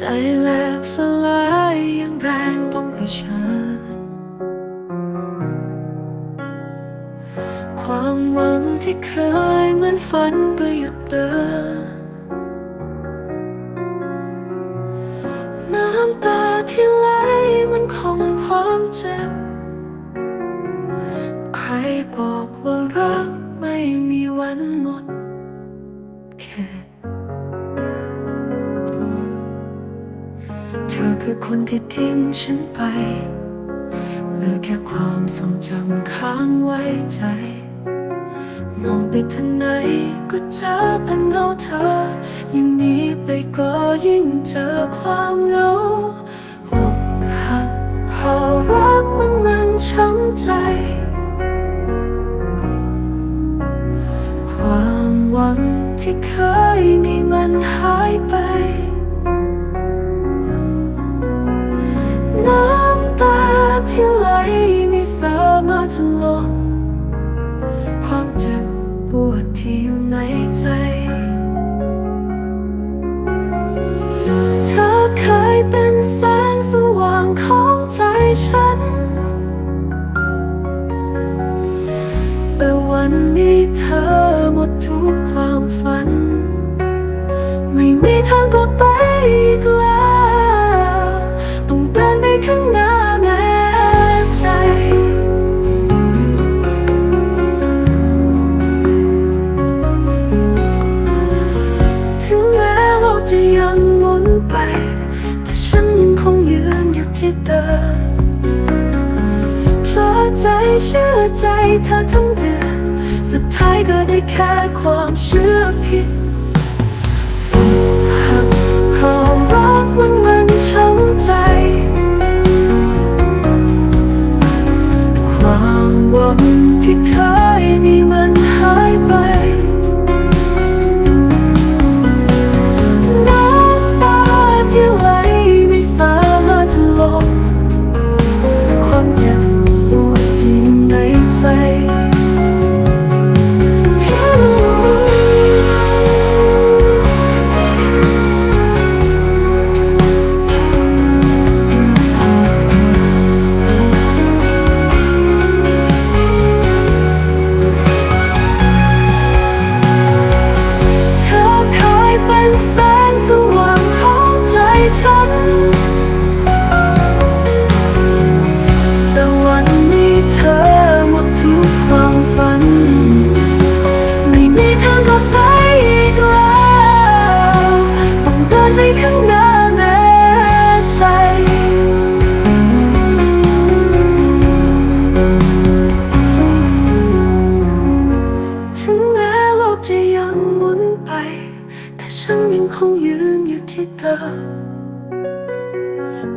ใจแหลกสลายย่างแรงต้องเผชิญความหวังที่เคยเหมือนฝันก็หยุดเดินน้ำตาที่ไหลมันคงความเจ็บ ใครบอกว่ารักไม่มีวันหมด คือคนที่ทิ้งฉันไปเหลือแค่ความทรงจำค้างไว้ใจ มองไปทางไหนก็เจอแต่เงาเธอ ยิ่งหนี้ไปก็ยิ่งเจอความเหงาอกหักเพราะรักมันมันช้ำใจ ความหวังที่เคยมีมันหายไป วันนี้เธอหมดทุกความฝัน ไม่มีทางกลับไปอีกแล้วต้องเดินไปข้างหน้าแน่ใจ ถึงแม้โลกจะยังหมุนไป แต่ฉันยังคงยืนอยู่ที่เดิมเพราะใจเชื่อใจเธอทั้ง ก็ได้แค่ความเชื่อผิดหักเพราะรักมันมันช้ำใจ ความหวังที่ เดิม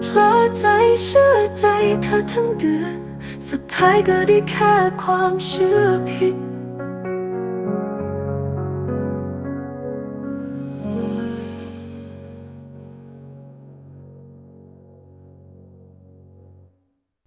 เพราะใจเชื่อใจเธอทั้งเดือน สุดท้ายก็ได้แค่ความเชื่อผิด